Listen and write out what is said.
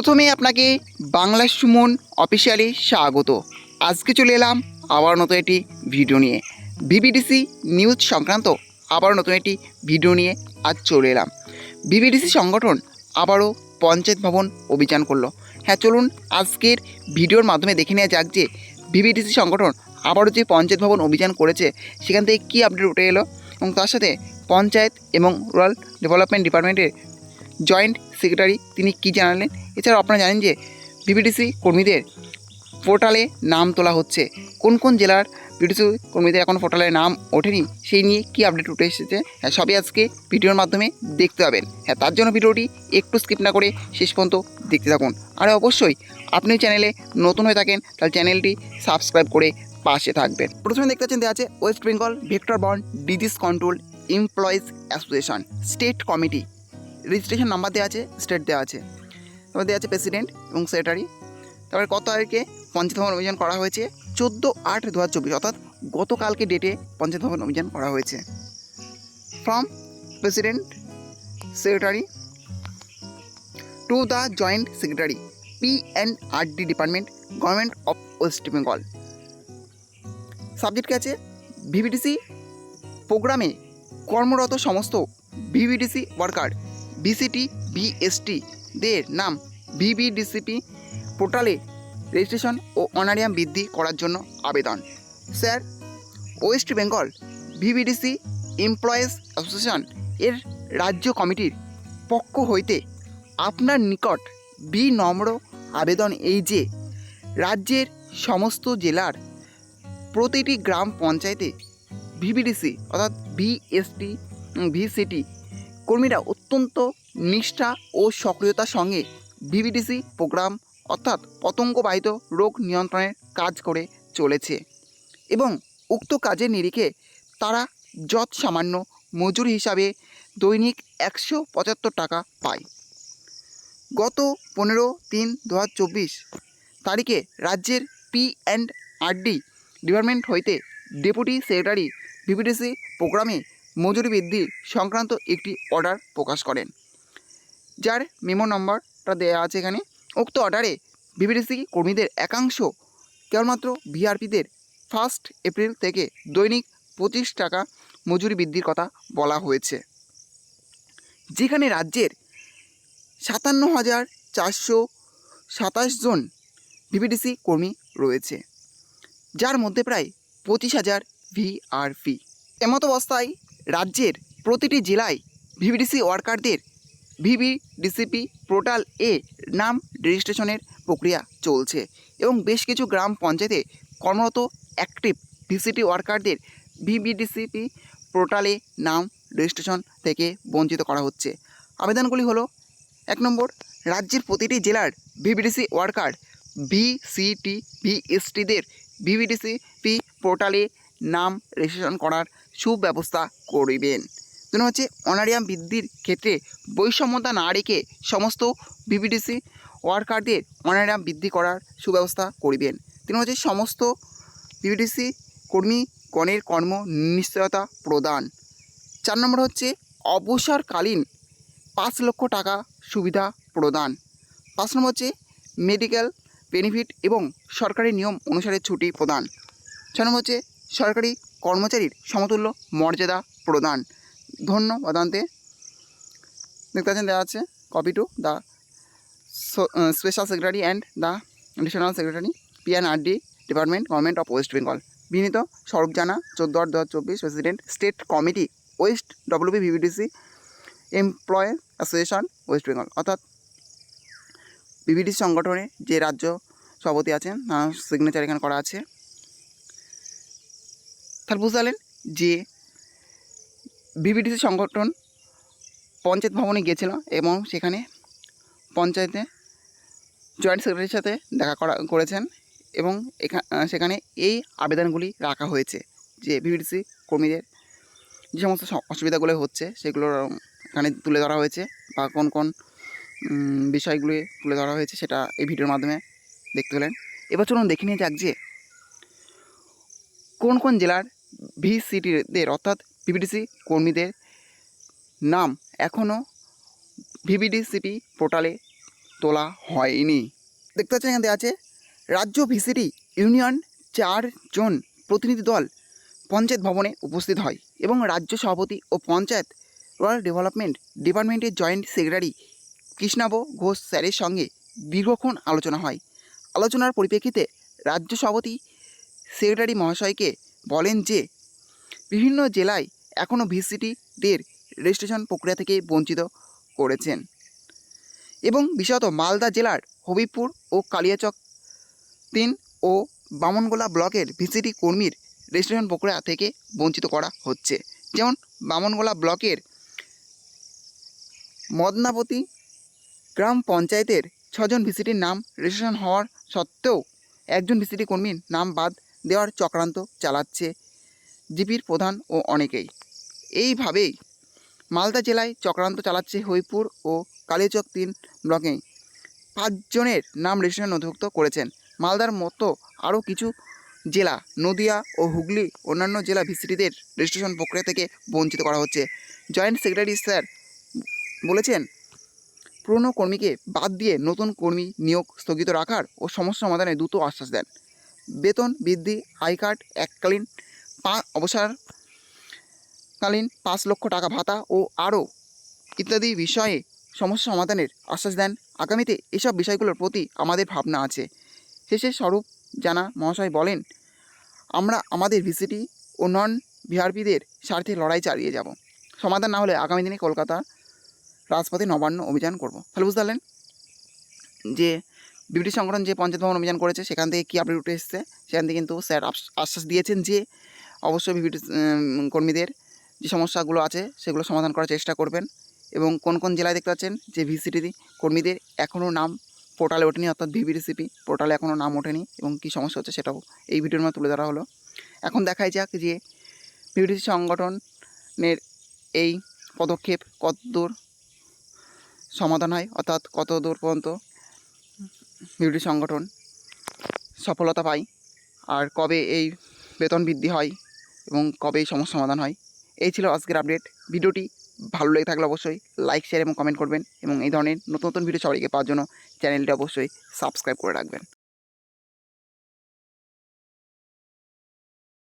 প্রথমে আপনাকে বাংলা সুমন অফিসিয়ালি স্বাগত। আজকে চলে এলাম আবার নতুন একটি ভিডিও নিয়ে। বিবিডিসি নিউজ সংক্রান্ত আবার নতুন একটি ভিডিও নিয়ে আজ চলে এলাম। বিবিডিসি সংগঠন আবারও পঞ্চায়েত ভবন অভিযান করল। হ্যাঁ চলুন আজকের ভিডিওর মাধ্যমে দেখে নেওয়া যাক যে বিবিডিসি সংগঠন আবারও যে পঞ্চায়েত ভবন অভিযান করেছে, সেখান থেকে কী আপডেট উঠে এলো এবং তার সাথে পঞ্চায়েত এবং রুরাল ডেভেলপমেন্ট ডিপার্টমেন্টের জয়েন্ট সেক্রেটারি তিনি কী জানালেন? এছাড়াও আপনারা জানেন যে বিবিডিসি কর্মীদের পোর্টালে নাম তোলা হচ্ছে। কোন কোন জেলার বিডিসি কর্মীদের এখন পোর্টালে নাম ওঠেনি, সেই নিয়ে কী আপডেট উঠে এসেছে হ্যাঁ সবই আজকে ভিডিওর মাধ্যমে দেখতে পাবেন। হ্যাঁ তার জন্য ভিডিওটি একটু স্কিপ না করে শেষ পর্যন্ত দেখতে থাকুন। আর অবশ্যই আপনি চ্যানেলে নতুন হয়ে থাকেন, তাহলে চ্যানেলটি সাবস্ক্রাইব করে পাশে থাকবেন। প্রথমে দেখতে পাচ্ছেন দেওয়া আছে West Bengal vector bond disease control employees association state committee registration number দেওয়া আছে স্টেট দেওয়া আছে। তারপর দেওয়া আছে প্রেসিডেন্ট এবং সেক্রেটারি তারপরে কত তারিখে পঞ্চায়েত ভবন অভিযান করা হয়েছে? চোদ্দ আট দু হাজার চব্বিশ, অর্থাৎ গতকালকে ডেটে পঞ্চায়েত ভবন অভিযান করা হয়েছে। From president secretary to the joint secretary P and R D department government of West Bengal subject আছে? ভিভিডিসি প্রোগ্রামে কর্মরত সমস্ত ভিভিডিসি ওয়ার্কার বিসিটি বিএসটি দের নাম ভিভিডিসিপি পোর্টালে রেজিস্ট্রেশন ও অনারিয়াম বৃদ্ধি করার জন্য আবেদন। Sir, West Bengal VVDC employees association এর রাজ্য কমিটির পক্ষ হইতে আপনার নিকট বিনম্র আবেদন এই যে, রাজ্যের সমস্ত জেলার প্রতিটি গ্রাম পঞ্চায়েতে ভিভিডিসি অর্থাৎ ভিএসটি ভিসিটি কর্মীরা অত্যন্ত নিষ্ঠা ও সক্রিয়তার সঙ্গে ভিভিডিসি প্রোগ্রাম অর্থাৎ পতঙ্গবাহিত রোগ নিয়ন্ত্রণের কাজ করে চলেছে এবং উক্ত কাজের নিরিখে তারা যত সামান্য মজুরি হিসাবে দৈনিক একশো পঁচাত্তর টাকা পায়। গত পনেরো তিন দু তারিখে রাজ্যের পি অ্যান্ড আরডি ডিপার্টমেন্ট হইতে ডেপুটি সেক্রেটারি ভিভিডিসি প্রোগ্রামে মজুরি বৃদ্ধি সংক্রান্ত একটি অর্ডার প্রকাশ করেন। যার মেমো নম্বরটা দেওয়া আছে এখানে। উক্ত অর্ডারে বিবিডিসি কর্মীদের একাংশ কেবলমাত্র ভিআরপিদের ফার্স্ট এপ্রিল থেকে দৈনিক পঁচিশ টাকা মজুরি বৃদ্ধির কথা বলা হয়েছে। যেখানে রাজ্যের সাতান্ন হাজার চারশো সাতাশ জন ভিভিডিসি কর্মী রয়েছে, যার মধ্যে প্রায় পঁচিশ হাজার ভিআরপি এমতো অবস্থায় রাজ্যের প্রতিটি জেলায় ভিভিডিসি ওয়ার্কারদের ভিভিডিসিপি পোর্টাল এ নাম রেজিস্ট্রেশনের প্রক্রিয়া চলছে এবং বেশ কিছু গ্রাম পঞ্চায়েতে কর্মরত অ্যাক্টিভ ভিসিটি ওয়ার্কারদের ভিভিডিসিপি পোর্টালে নাম রেজিস্ট্রেশন থেকে বঞ্চিত করা হচ্ছে। আবেদনগুলি হলো, এক নম্বর, রাজ্যের প্রতিটি জেলার ভিভিডিসি ওয়ার্কার ভিসিটি, ভিএসটিদের ভিভিডিসিপি পোর্টালে নাম রেজিস্ট্রেশন করার সুব্যবস্থা করিবেন। দুই হচ্ছে, অনারিয়াম বৃদ্ধির ক্ষেত্রে বৈষম্যতা না রেখে সমস্ত বিবিডিসি ওয়ার্কারদের অনারিয়াম বৃদ্ধি করার সুব্যবস্থা করিবেন। তিন হচ্ছে, সমস্ত বিবিডিসি কর্মীগণের কর্ম নিশ্চয়তা প্রদান। চার নম্বর হচ্ছে, অবসরকালীন পাঁচ লক্ষ টাকা সুবিধা প্রদান। পাঁচ নম্বর হচ্ছে, মেডিকেল বেনিফিট এবং সরকারি নিয়ম অনুসারে ছুটি প্রদান। ছয় নম্বর হচ্ছে, সরকারি কর্মচারীর সমতুল্য মর্যাদা প্রদান। ধন্যবাদান্তে দেখতে পাচ্ছেন, দেওয়া আছে copy to the special secretary and the additional secretary PNRD department government of West Bengal বিনীত স্বরূপ জানা চোদ্দ আট দু চব্বিশ president state committee West WB VVDC employ association West Bengal অর্থাৎ বিভিডিসি সংগঠনে যে রাজ্য সভাপতি আছেন, তার সিগনেচার এখানে করা আছে। তাহলে বুঝতে পারলেন যে বিবিডিসি সংগঠন পঞ্চায়েত ভবনে গিয়েছিল এবং সেখানে পঞ্চায়েতে জয়েন্ট সেক্রেটারির সাথে দেখা করা, করেছেন এবং সেখানে এই আবেদনগুলি রাখা হয়েছে যে বিবিডিসি কর্মীদের যে সমস্ত অসুবিধাগুলো হচ্ছে সেগুলো এখানে তুলে ধরা হয়েছে বা কোন কোন বিষয়গুলি তুলে ধরা হয়েছে সেটা এই ভিডিওর মাধ্যমে দেখতে পেলেন। এবার চলুন দেখে নিয়ে যাক যে কোন কোন জেলার ভিসিটিদের, অর্থাৎ ভিভিডিসি কর্মীদের নাম এখনও ভিভিডিসিপি পোর্টালে তোলা হয়নি। দেখতে পাচ্ছেন এখানে আছে, রাজ্য ভিসিটি ইউনিয়ন চারজন প্রতিনিধি দল পঞ্চায়েত ভবনে উপস্থিত হয় এবং রাজ্য সভাপতি ও পঞ্চায়েত রুরাল ডেভেলপমেন্ট ডিপার্টমেন্টের জয়েন্ট সেক্রেটারি কৃষ্ণাব ঘোষ স্যারের সঙ্গে দীর্ঘক্ষণ আলোচনা হয়। আলোচনার পরিপ্রেক্ষিতে রাজ্য সভাপতি সেক্রেটারি মহাশয়কে বলেন যে, বিভিন্ন জেলায় এখনও ভিসিটিদের রেজিস্ট্রেশন প্রক্রিয়া থেকে বঞ্চিত করেছেন। এবং বিশেষত মালদা জেলার হবিবপুর ও কালিয়াচক তিন ও বামনগোলা ব্লকের ভিসিটি কর্মীর রেজিস্ট্রেশন প্রক্রিয়া থেকে বঞ্চিত করা হচ্ছে। যেমন বামনগোলা ব্লকের মদনাপতি গ্রাম পঞ্চায়েতের ছজন ভিসিটির নাম রেজিস্ট্রেশন হওয়ার সত্ত্বেও একজন ভিসিটি কর্মীর নাম বাদ দেওয়ার চক্রান্ত চালাচ্ছে জিপির প্রধান ও অনেকেই। এইভাবেই মালদা জেলায় চক্রান্ত চালাচ্ছে হইপুর ও কালীচক তিন ব্লকে পাঁচজনের নাম রেজিস্ট্রেশন নথিভুক্ত করেছেন। মালদার মতো আরও কিছু জেলা, নদিয়া ও হুগলি, অন্যান্য জেলা ভিসিটিদের রেজিস্ট্রেশন প্রক্রিয়া থেকে বঞ্চিত করা হচ্ছে। জয়েন্ট সেক্রেটারি স্যার বলেছেন, পুরনো কর্মীকে বাদ দিয়ে নতুন কর্মী নিয়োগ স্থগিত রাখার ও সমস্যা সমাধানে দ্রুত আশ্বাস দেন। বেতন বৃদ্ধি, আই কার্ড, এককালীন অবসরকালীন পাঁচ লক্ষ টাকা ভাতা ও আরও ইত্যাদি বিষয়ে সমস্যা সমাধানের আশ্বাস দেন। আগামীতে এসব বিষয়গুলোর প্রতি আমাদের ভাবনা আছে। শেষে স্বরূপ জানা মহাশয় বলেন, আমরা আমাদের ভিসিটি ও নন ভিআরপিদের স্বার্থে লড়াই চালিয়ে যাব। সমাধান না হলে আগামী দিনে কলকাতা রাজপথে নবান্ন অভিযান করব। তাহলে বুঝতে পারলেন যে বিবৃতি সংগঠন যে পঞ্চায়েত ভবন অভিযান করেছে, সেখান থেকে কী আপডেট উঠে এসেছে? সেখান থেকে কিন্তু স্যার আশ্বাস দিয়েছেন যে, অবশ্যই বিবৃতি কর্মীদের যে সমস্যাগুলো আছে, সেগুলো সমাধান করার চেষ্টা করবেন। এবং কোন কোন জেলায় দেখতে পাচ্ছেন? যে ভিসিটি কর্মীদের এখনও নাম পোর্টালে ওঠেনি, অর্থাৎ ভিভিডিসিপি পোর্টালে এখনও নাম ওঠেনি, এবং কী সমস্যা হচ্ছে সেটাও এই ভিডিওর মধ্যে তুলে ধরা হলো। এখন দেখাই যাক যে ভিভিডিসি সংগঠনের এই পদক্ষেপ কতদূর সমাধান হয়, অর্থাৎ কত দূর পর্যন্ত ভিভিডি সংগঠন সফলতা পায় আর কবে এই বেতন বৃদ্ধি হয় এবং কবে এই সমস্যা সমাধান হয়, এই ছিল আজকের আপডেট ভিডিওটি ভালো লেগে থাকলে অবশ্যই লাইক শেয়ার এবং কমেন্ট করবেন এবং এই ধরনের নতুন নতুন ভিডিও সবাইকে পাওয়ার জন্য চ্যানেলটি অবশ্যই সাবস্ক্রাইব করে রাখবেন।